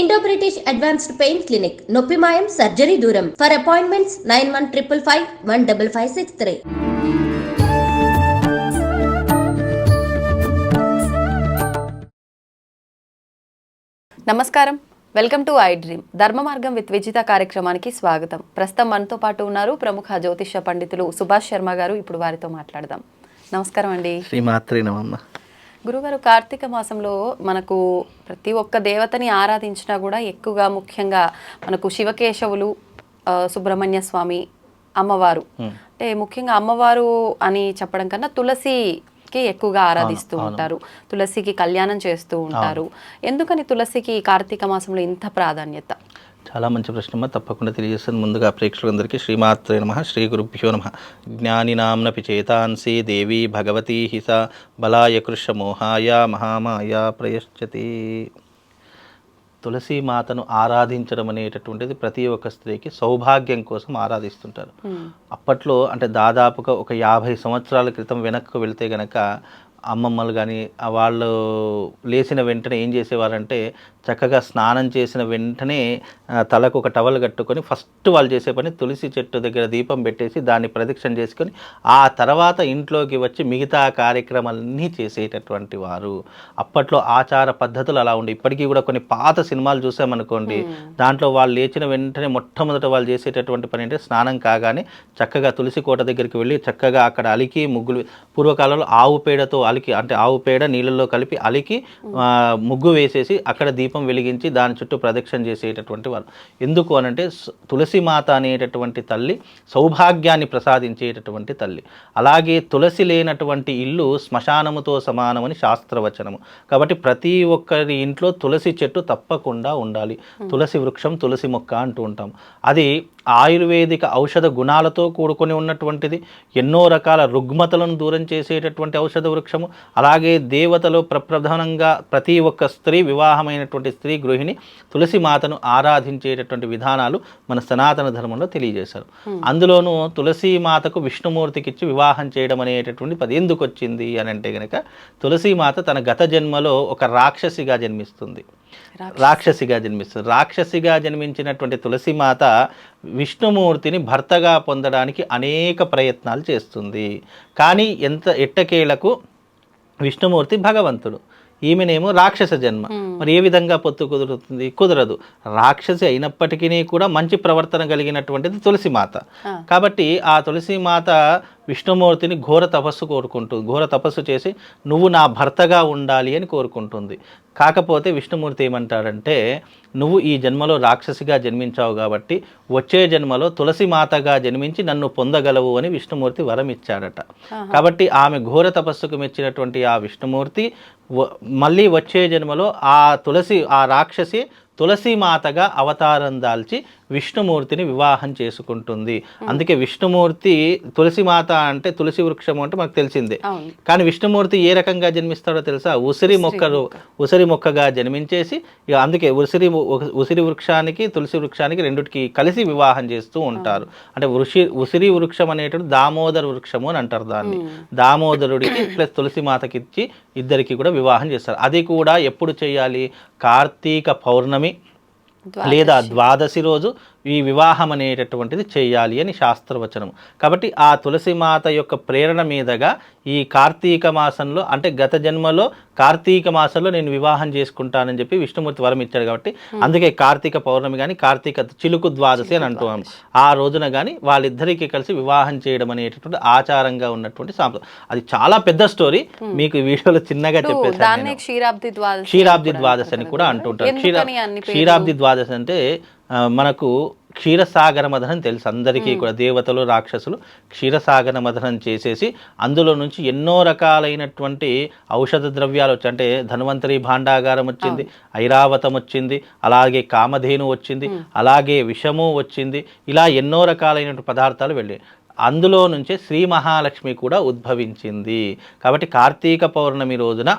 Indo British advanced pain clinic నొప్పి మాయం surgery దూరం for appointments nine one triple five one double five six three నమస్కారం. Welcome to I dream Dharma Margam with Vijitha కార్యక్రమానికి స్వాగతం. ప్రస్తుతం మనతో పాటు ఉన్నారు ప్రముఖ జ్యోతిష్య పండితులు సుభాష్ శర్మ గారు. ఇప్పుడు వారితో మాట్లాడదాం. నమస్కారం అండి. శ్రీమాత్రి నమమ్మ గురుగారు కార్తీక మాసంలో మనకు ప్రతి ఒక్క దేవతని ఆరాధించినా కూడా ఎక్కువగా ముఖ్యంగా మనకు శివకేశవులు సుబ్రహ్మణ్య స్వామి అమ్మవారు. అంటే ముఖ్యంగా అమ్మవారు అని చెప్పడం కన్నా తులసికి ఎక్కువగా ఆరాధిస్తూ ఉంటారు. తులసికి కళ్యాణం చేస్తూ ఉంటారు. ఎందుకని తులసికి కార్తీక మాసంలో ఇంత ప్రాధాన్యత? చాలా మంచి ప్రశ్న తప్పకుండా తెలియజేస్తాను. ముందుగా ప్రేక్షకులందరికీ శ్రీమాత్రే నమ శ్రీ గురుభ్యో నమ. జ్ఞానినాంనపి చేతాంసి దేవి భగవతీ హిస బలాయ కృష మోహాయ మహామాయ ప్రయశ్చతి. తులసి మాతను ఆరాధించడం అనేటటువంటిది ప్రతి ఒక్క స్త్రీకి సౌభాగ్యం కోసం ఆరాధిస్తుంటారు. అప్పట్లో అంటే దాదాపుగా ఒక యాభై సంవత్సరాల క్రితం వెనక్కు వెళ్తే గనక అమ్మమ్మలు కానీ వాళ్ళు లేచిన వెంటనే ఏం చేసేవారంటే చక్కగా స్నానం చేసిన వెంటనే తలకు ఒక టవల్ కట్టుకొని ఫస్ట్ వాళ్ళు చేసే పని తులసి చెట్టు దగ్గర దీపం పెట్టేసి దాన్ని ప్రదక్షిణ చేసుకొని ఆ తర్వాత ఇంట్లోకి వచ్చి మిగతా కార్యక్రమాలన్నీ చేసేటటువంటి వారు. అప్పట్లో ఆచార పద్ధతులు అలా ఉండి. ఇప్పటికీ కూడా కొన్ని పాత సినిమాలు చూసామనుకోండి దాంట్లో వాళ్ళు లేచిన వెంటనే మొట్టమొదట వాళ్ళు చేసేటటువంటి పని అంటే స్నానం కాగానే చక్కగా తులసి కోట దగ్గరికి వెళ్ళి చక్కగా అక్కడ అలికి ముగ్గులు పూర్వకాలంలో ఆవు పేడతో అలికి అంటే ఆవు పేడ నీళ్ళల్లో కలిపి అలికి ముగ్గు వేసేసి అక్కడ దీపం వెలిగించి దాని చుట్టూ ప్రదక్షిణ చేసేటటువంటి వారు. ఎందుకు అనంటే తులసి మాత అనేటటువంటి తల్లి సౌభాగ్యాన్ని ప్రసాదించేటటువంటి తల్లి. అలాగే తులసి లేనటువంటి ఇల్లు శ్మశానముతో సమానమని శాస్త్రవచనము. కాబట్టి ప్రతి ఒక్కరి ఇంట్లో తులసి చెట్టు తప్పకుండా ఉండాలి. తులసి వృక్షం తులసి మొక్క అంటూ ఉంటాం అది ఆయుర్వేదిక ఔషధ గుణాలతో కూడుకొని ఉన్నటువంటిది ఎన్నో రకాల రుగ్మతలను దూరం చేసేటటువంటి ఔషధ వృక్షము అలాగే దేవతలో ప్రప్రధానంగా ప్రతి ఒక్క స్త్రీ వివాహమైనటువంటి స్త్రీ గృహిణి తులసి మాతను ఆరాధించేటటువంటి విధానాలు మన సనాతన ధర్మంలో తెలియజేశారు. అందులోనూ తులసి మాతకు విష్ణుమూర్తికి ఇచ్చి వివాహం చేయడం అనేటటువంటి పది ఎందుకు వచ్చింది అని అంటే గనక తులసి మాత తన గత జన్మలో ఒక రాక్షసిగా జన్మిస్తుంది. రాక్షసిగా జన్మిస్తుంది. రాక్షసిగా జన్మించినటువంటి తులసిమాత విష్ణుమూర్తిని భర్తగా పొందడానికి అనేక ప్రయత్నాలు చేస్తుంది. కానీ ఎంత ఎట్టకేలకు విష్ణుమూర్తి భగవంతుడు. ఈమెనేమో రాక్షస జన్మ. మరి ఏ విధంగా పొత్తు కుదురుతుంది? కుదరదు. రాక్షసి అయినప్పటికీ కూడా మంచి ప్రవర్తన కలిగినటువంటిది తులసి మాత కాబట్టి ఆ తులసి మాత విష్ణుమూర్తిని ఘోర తపస్సు కోరుకుంటుంది. ఘోర తపస్సు చేసి నువ్వు నా భర్తగా ఉండాలి అని కోరుకుంటుంది. కాకపోతే విష్ణుమూర్తి ఏమంటాడంటే నువ్వు ఈ జన్మలో రాక్షసిగా జన్మించావు కాబట్టి వచ్చే జన్మలో తులసి మాతగా జన్మించి నన్ను పొందగలవు అని విష్ణుమూర్తి వరం ఇచ్చాడట కాబట్టి ఆమె ఘోర తపస్సుకు మెచ్చినటువంటి ఆ విష్ణుమూర్తి మళ్ళీ వచ్చే జన్మలో ఆ తులసి ఆ రాక్షసి తులసి మాతగా అవతారం దాల్చి విష్ణుమూర్తిని వివాహం చేసుకుంటుంది. అందుకే విష్ణుమూర్తి తులసి మాత అంటే తులసి వృక్షము అంటే మనకు తెలిసిందే. కానీ విష్ణుమూర్తి ఏ రకంగా జన్మిస్తాడో తెలుసా? ఉసిరి మొక్కలు ఉసిరి మొక్కగా జన్మించేసి ఇక అందుకే ఉసిరి ఉసిరి వృక్షానికి తులసి వృక్షానికి రెండుటికి కలిసి వివాహం చేస్తూ ఉంటారు. అంటే వృషి ఉసిరి వృక్షం అనేటువంటి దామోదర వృక్షము అని అంటారు దాన్ని. దామోదరుడికి ప్లస్ తులసి మాతకి ఇచ్చి ఇద్దరికి కూడా వివాహం చేస్తారు. అది కూడా ఎప్పుడు చేయాలి? కార్తీక పౌర్ణమి. లేదా ద్వాదశి. రోజు ఈ వివాహం అనేటటువంటిది చేయాలి అని శాస్త్రవచనం కాబట్టి ఆ తులసి మాత యొక్క ప్రేరణ మీదగా ఈ కార్తీక మాసంలో అంటే గత జన్మలో కార్తీక మాసంలో నేను వివాహం చేసుకుంటానని చెప్పి విష్ణుమూర్తి వరం ఇచ్చాడు కాబట్టి అందుకే కార్తీక పౌర్ణమి కానీ కార్తీక చిలుకు ద్వాదశి అని అంటున్నాం ఆ రోజున కానీ వాళ్ళిద్దరికీ కలిసి వివాహం చేయడం అనేటటువంటి ఆచారంగా ఉన్నటువంటి సాంప్రదాయం. అది చాలా పెద్ద స్టోరీ. మీకు వీడియోలో చిన్నగా నేను. క్షీరాబ్ది ద్వాదశి అని కూడా అంటుంటారు? క్షీరాబ్ది ద్వాదశి అంటే మనకు క్షీరసాగర మదనం తెలుసు. అందరికీ కూడా దేవతలు రాక్షసులు క్షీరసాగర మదనం చేసేసి అందులో నుంచి ఎన్నో రకాలైనటువంటి ఔషధ ద్రవ్యాలు వచ్చి అంటే ధన్వంతరి భాండాగారం వచ్చింది ఐరావతం వచ్చింది అలాగే కామధేను వచ్చింది అలాగే విషము వచ్చింది ఇలా ఎన్నో రకాలైనటువంటి పదార్థాలు వెళ్ళాయి. అందులో నుంచే శ్రీ మహాలక్ష్మి కూడా ఉద్భవించింది. కాబట్టి కార్తీక పౌర్ణమి రోజున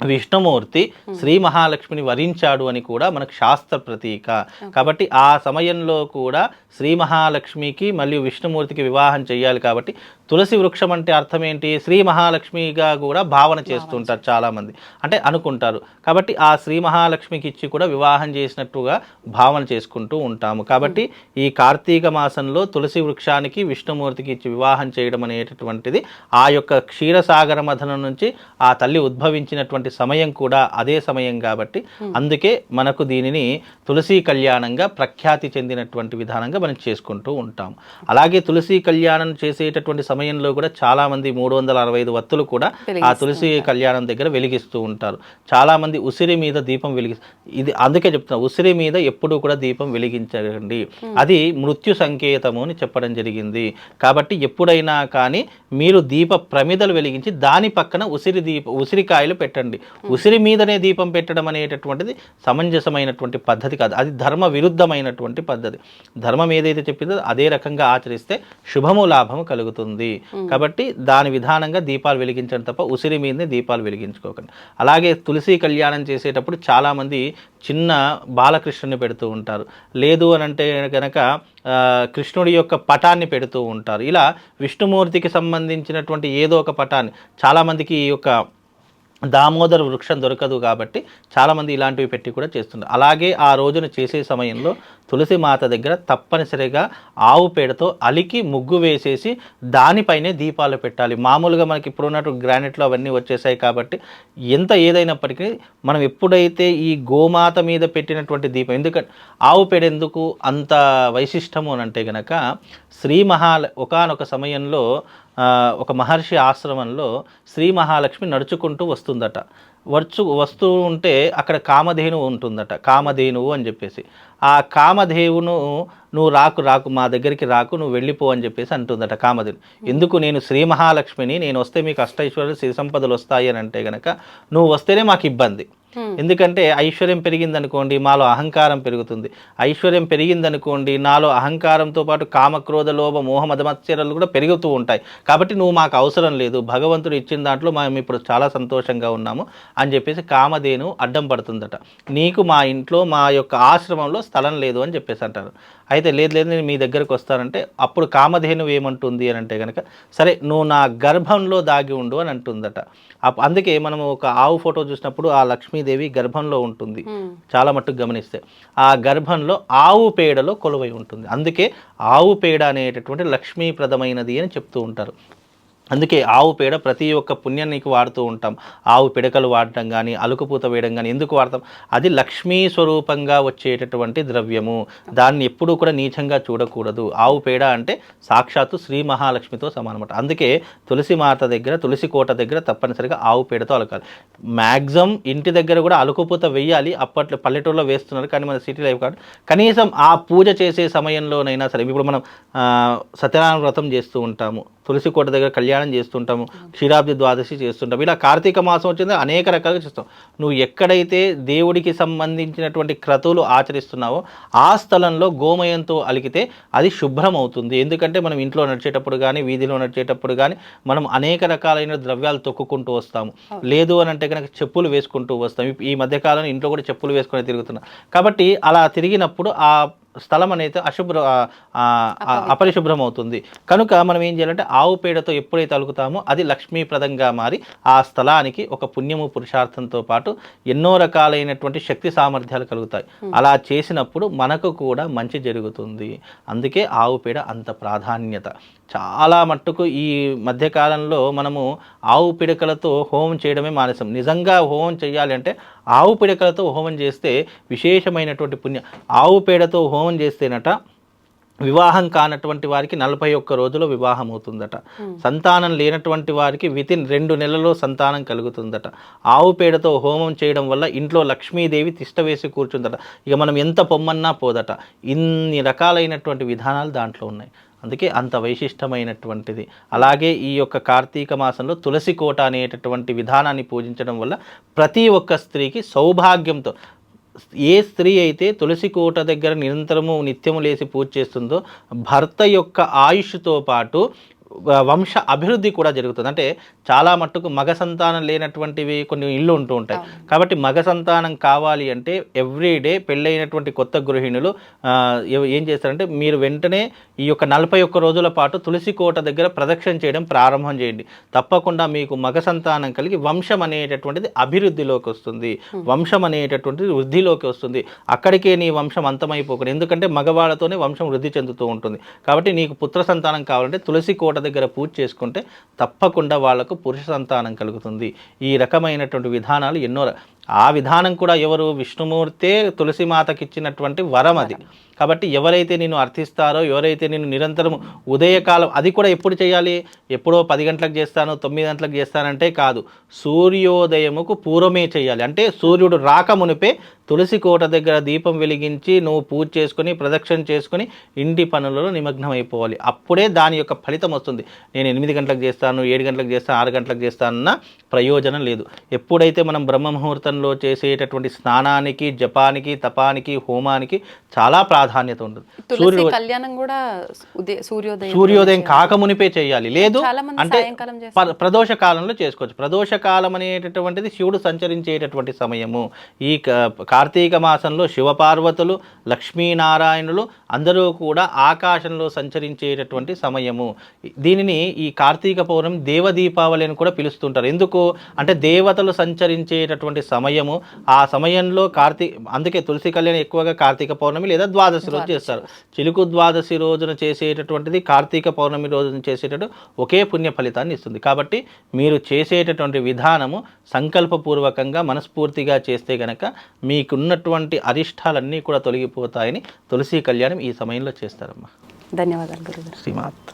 విష్ణుమూర్తి శ్రీ మహాలక్ష్మిని వరించాడు అని కూడా మనకు శాస్త్ర ప్రతీక. కాబట్టి ఆ సమయంలో కూడా శ్రీ మహాలక్ష్మికి మళ్ళీ విష్ణుమూర్తికి వివాహం చేయాలి కాబట్టి తులసి వృక్షం అంటే అర్థం ఏంటి? శ్రీ మహాలక్ష్మిగా కూడా భావన చేస్తుంటారు చాలామంది. అంటే అనుకుంటారు. కాబట్టి ఆ శ్రీ మహాలక్ష్మికి ఇచ్చి కూడా వివాహం చేసినట్టుగా భావన చేసుకుంటూ ఉంటాము. కాబట్టి ఈ కార్తీక మాసంలో తులసి వృక్షానికి విష్ణుమూర్తికి ఇచ్చి వివాహం చేయడం అనేటటువంటిది ఆ యొక్క క్షీరసాగర మథనం నుంచి ఆ తల్లి ఉద్భవించినటువంటి సమయం కూడా అదే సమయం కాబట్టి అందుకే మనకు దీనిని తులసి కళ్యాణంగా ప్రఖ్యాతి చెందినటువంటి విధానంగా మనం చేసుకుంటూ ఉంటాం. అలాగే తులసి కళ్యాణం చేసేటటువంటి సమయంలో కూడా చాలా మంది మూడు వందల అరవై ఐదు వత్తులు కూడా ఆ తులసి కళ్యాణం దగ్గర వెలిగిస్తూ ఉంటారు. చాలా మంది ఉసిరి మీద దీపం వెలిగి ఇది అందుకే చెప్తున్నా ఉసిరి మీద ఎప్పుడూ కూడా దీపం వెలిగించండి అది మృత్యు సంకేతము అని చెప్పడం జరిగింది. కాబట్టి ఎప్పుడైనా కానీ మీరు దీప ప్రమిదలు వెలిగించి దాని పక్కన ఉసిరి దీప ఉసిరికాయలు పెట్టండి. ఉసిరి మీదనే దీపం పెట్టడం అనేటటువంటిది సమంజసమైనటువంటి పద్ధతి కాదు. అది ధర్మ విరుద్ధమైనటువంటి పద్ధతి. ధర్మం ఏదైతే చెప్పిందో అదే రకంగా ఆచరిస్తే శుభము లాభము కలుగుతుంది. కాబట్టి దాని విధానంగా దీపాలు వెలిగించడం తప్ప ఉసిరి మీదనే దీపాలు వెలిగించుకోకండి. అలాగే తులసి కళ్యాణం చేసేటప్పుడు చాలామంది చిన్న బాలకృష్ణుని పెడుతూ ఉంటారు. లేదు అని అంటే కనుక కృష్ణుడి యొక్క పటాన్ని పెడుతూ ఉంటారు. ఇలా విష్ణుమూర్తికి సంబంధించినటువంటి ఏదో ఒక పటాన్ని చాలామందికి ఈ యొక్క దామోదర వృక్షం దొరకదు కాబట్టి చాలామంది ఇలాంటివి పెట్టి కూడా చేస్తున్నారు అలాగే ఆ రోజున చేసే సమయంలో తులసి మాత దగ్గర తప్పనిసరిగా ఆవు పేడతో అలికి ముగ్గు వేసేసి దానిపైనే దీపాలు పెట్టాలి. మామూలుగా మనకి ఇప్పుడు ఉన్నట్టు గ్రానైట్లో అవన్నీ వచ్చేసాయి కాబట్టి ఎంత ఏదైనప్పటికీ మనం ఎప్పుడైతే ఈ గోమాత మీద పెట్టినటువంటి దీపం ఎందుకంటే ఆవు పేడ ఎందుకు అంత వైశిష్టము అని అంటే గనక శ్రీ మహా ఒకానొక సమయంలో ఒక మహర్షి ఆశ్రమంలో శ్రీ మహాలక్ష్మి నడుచుకుంటూ వస్తుందట. వచ్చు వస్తూ ఉంటే అక్కడ కామధేనువు ఉంటుందట. కామధేనువు అని చెప్పేసి. ఆ కామధేవును నువ్వు రాకు రాకు మా దగ్గరికి రాకు నువ్వు వెళ్ళిపో అని చెప్పేసి అంటుందట కామధేను. ఎందుకు నేను శ్రీ మహాలక్ష్మిని నేను వస్తే మీకు అష్టైశ్వర్యాలు శ్రీ సంపదలు వస్తాయి అని అంటే గనక నువ్వు వస్తేనే మాకు ఇబ్బంది. Hmm. ఎందుకంటే ఐశ్వర్యం పెరిగిందనుకోండి మాలో అహంకారం పెరుగుతుంది. ఐశ్వర్యం పెరిగిందనుకోండి నాలో అహంకారంతో పాటు కామక్రోధ లోభ మోహ మదమత్సరాలు కూడా పెరుగుతూ ఉంటాయి. కాబట్టి నువ్వు మాకు అవసరం లేదు భగవంతుడు ఇచ్చిన దాంట్లో మేము ఇప్పుడు చాలా సంతోషంగా ఉన్నాము అని చెప్పేసి కామధేను అడ్డం పడుతుందట. నీకు మా ఇంట్లో మా యొక్క ఆశ్రమంలో స్థలం లేదు అని చెప్పేసి అంటారు. అయితే లేదు లేదు నేను మీ దగ్గరకు వస్తానంటే అప్పుడు కామధేను ఏమంటుంది అని అంటే కనుక సరే నువ్వు నా గర్భంలో దాగి ఉండు అని అంటుందట. అప్- అందుకే మనం ఒక ఆవు ఫోటో చూసినప్పుడు ఆ లక్ష్మీదేవి గర్భంలో ఉంటుంది. చాలా మట్టుకు గమనిస్తే ఆ గర్భంలో ఆవు పేడలో కొలువై ఉంటుంది. అందుకే ఆవు పేడ అనేటటువంటి లక్ష్మీప్రదమైనది అని చెప్తూ ఉంటారు. అందుకే ఆవు పేడ ప్రతి ఒక్క పుణ్యానికి వాడుతూ ఉంటాం. ఆవు పిడకలు వాడటం కానీ అలుకుపూత వేయడం కానీ ఎందుకు వాడతాం? అది లక్ష్మీ స్వరూపంగా వచ్చేటటువంటి ద్రవ్యము. దాన్ని ఎప్పుడూ కూడా నీచంగా చూడకూడదు. ఆవు పేడ అంటే సాక్షాత్తు శ్రీ మహాలక్ష్మితో సమానమాట అందుకే తులసి మాత దగ్గర తులసి కోట దగ్గర తప్పనిసరిగా ఆవు పేడతో అలకాలి. మ్యాక్సిమం ఇంటి దగ్గర కూడా అలుకుపూత వేయాలి. అప్పట్లో పల్లెటూరులో వేస్తున్నారు కానీ మన సిటీ లైఫ్ కాదు. కనీసం ఆ పూజ చేసే సమయంలోనైనా సరే ఇప్పుడు మనం సత్యనారాయణ వ్రతం చేస్తూ ఉంటాము. తులసి కోట దగ్గర కళ్యాణం చేస్తుంటాము క్షీరాబ్ది ద్వాదశి చేస్తుంటాం ఇలా కార్తీక మాసం వచ్చింది అనేక రకాలుగా చేస్తాం. నువ్వు ఎక్కడైతే దేవుడికి సంబంధించినటువంటి క్రతువులు ఆచరిస్తున్నావో ఆ స్థలంలో గోమయంతో అలికితే అది శుభ్రం అవుతుంది ఎందుకంటే మనం ఇంట్లో నడిచేటప్పుడు కానీ వీధిలో నడిచేటప్పుడు కానీ మనం అనేక రకాలైన ద్రవ్యాలు తొక్కుకుంటూ వస్తాము. లేదు అని అంటే కనుక చెప్పులు వేసుకుంటూ వస్తాం. ఈ మధ్యకాలంలో ఇంట్లో కూడా చెప్పులు వేసుకొని తిరుగుతున్నాం. కాబట్టి అలా తిరిగినప్పుడు ఆ స్థలం అనేది అశుభ్ర అపరిశుభ్రం అవుతుంది కనుక మనం ఏం చేయాలంటే ఆవు పేడతో ఎప్పుడైతే అలుకుతామో అది లక్ష్మీప్రదంగా మారి ఆ స్థలానికి ఒక పుణ్యము పురుషార్థంతో పాటు ఎన్నో రకాలైనటువంటి శక్తి సామర్థ్యాలు కలుగుతాయి. అలా చేసినప్పుడు మనకు కూడా మంచి జరుగుతుంది. అందుకే ఆవు పేడ అంత ప్రాధాన్యత. చాలా మట్టుకు ఈ మధ్యకాలంలో మనము ఆవు పిడకలతో హోమం చేయడమే మానేసాం. నిజంగా హోమం చేయాలి అంటే ఆవు పిడకలతో హోమం చేస్తే విశేషమైనటువంటి పుణ్యం. ఆవు పేడతో హోమం చేస్తేనట వివాహం కానటువంటి వారికి నలభై ఒక్క రోజులో వివాహం అవుతుందట. సంతానం లేనటువంటి వారికి వితిన్ రెండు నెలల్లో సంతానం కలుగుతుందట. ఆవు పేడతో హోమం చేయడం వల్ల ఇంట్లో లక్ష్మీదేవి తిష్ట వేసి కూర్చుందట. ఇక మనం ఎంత పొమ్మన్నా పోదట. ఇన్ని రకాలైనటువంటి విధానాలు దాంట్లో ఉన్నాయి. అందుకే అంత వైశిష్టమైనటువంటిది. అలాగే ఈ యొక్క కార్తీక మాసంలో తులసి కోట అనేటటువంటి విధానాన్ని పూజించడం వల్ల ప్రతి ఒక్క స్త్రీకి సౌభాగ్యంతో ఏ స్త్రీ అయితే తులసి కోట దగ్గర నిరంతరము నిత్యము లేసి పూజ చేస్తుందో భర్త యొక్క ఆయుష్తో పాటు వంశ అభివృద్ధి కూడా జరుగుతుంది. అంటే చాలా మట్టుకు మగ సంతానం లేనటువంటివి కొన్ని ఇళ్ళు ఉంటూ ఉంటాయి. కాబట్టి మగ సంతానం కావాలి అంటే ఎవ్రీడే పెళ్ళైనటువంటి కొత్త గృహిణులు ఏం చేస్తారంటే మీరు వెంటనే ఈ యొక్క నలభై ఒక్క రోజుల పాటు తులసి కోట దగ్గర ప్రదక్షిణ చేయడం ప్రారంభం చేయండి. తప్పకుండా మీకు మగ సంతానం కలిగి వంశం అనేటటువంటిది అభివృద్ధిలోకి వస్తుంది. వంశం అనేటటువంటిది వృద్ధిలోకి వస్తుంది. అక్కడికే నీ వంశం అంతమైపోకూడదు ఎందుకంటే మగవాళ్ళతోనే వంశం వృద్ధి చెందుతూ ఉంటుంది. కాబట్టి నీకు పుత్ర సంతానం కావాలంటే తులసి కోట దగ్గర పూజ చేసుకుంటే తప్పకుండా వాళ్ళకు పురుష సంతానం కలుగుతుంది. ఈ రకమైనటువంటి విధానాలు ఎన్నో ఆ విధానం కూడా ఎవరు విష్ణుమూర్తే తులసి ఇచ్చినటువంటి వరం అది. కాబట్టి ఎవరైతే నేను అర్థిస్తారో ఎవరైతే నేను నిరంతరం ఉదయకాలం అది కూడా ఎప్పుడు చేయాలి? ఎప్పుడో పది గంటలకు చేస్తాను తొమ్మిది గంటలకు చేస్తానంటే కాదు. సూర్యోదయముకు పూర్వమే చేయాలి. అంటే సూర్యుడు రాక మునిపే తులసి కోట దగ్గర దీపం వెలిగించి నువ్వు పూజ చేసుకుని ప్రదక్షిణ చేసుకుని ఇంటి పనులలో నిమగ్నం అయిపోవాలి అప్పుడే దాని యొక్క ఫలితం వస్తుంది. నేను ఎనిమిది గంటలకు చేస్తాను ఏడు గంటలకు చేస్తాను ఆరు గంటలకు చేస్తానన్న ప్రయోజనం లేదు. ఎప్పుడైతే మనం బ్రహ్మ ముహూర్తం ముహూర్తంలో చేసేటటువంటి స్నానానికి జపానికి తపానికి హోమానికి చాలా ప్రాధాన్యత ఉంటుంది. తులసి కళ్యాణం కూడా సూర్యోదయం సూర్యోదయం కాకమునిపే చేయాలి. లేదు అంటే ప్రదోష కాలంలో చేసుకోవచ్చు. ప్రదోష కాలం అనేటటువంటిది శివుడు సంచరించేటటువంటి సమయము. ఈ కార్తీక మాసంలో శివపార్వతులు లక్ష్మీనారాయణులు అందరూ కూడా ఆకాశంలో సంచరించేటటువంటి సమయము. దీనిని ఈ కార్తీక పౌర్ణమి దేవ దీపావళి అని కూడా పిలుస్తుంటారు. ఎందుకు? అంటే దేవతలు సంచరించేటటువంటి సమయము. ఆ సమయంలో కార్తీ అందుకే తులసి కళ్యాణం ఎక్కువగా కార్తీక పౌర్ణమి లేదా ద్వాదశి రోజు చేస్తారు. చిలుకు ద్వాదశి రోజున చేసేటటువంటిది కార్తీక పౌర్ణమి రోజున చేసేటట్టు ఒకే పుణ్య ఫలితాన్ని ఇస్తుంది. కాబట్టి మీరు చేసేటటువంటి విధానము సంకల్పపూర్వకంగా మనస్ఫూర్తిగా చేస్తే గనక మీకున్నటువంటి అరిష్టాలన్నీ కూడా తొలగిపోతాయని తులసి కళ్యాణం ఈ సమయంలో చేస్తారమ్మా. ధన్యవాదాలు శ్రీమాత్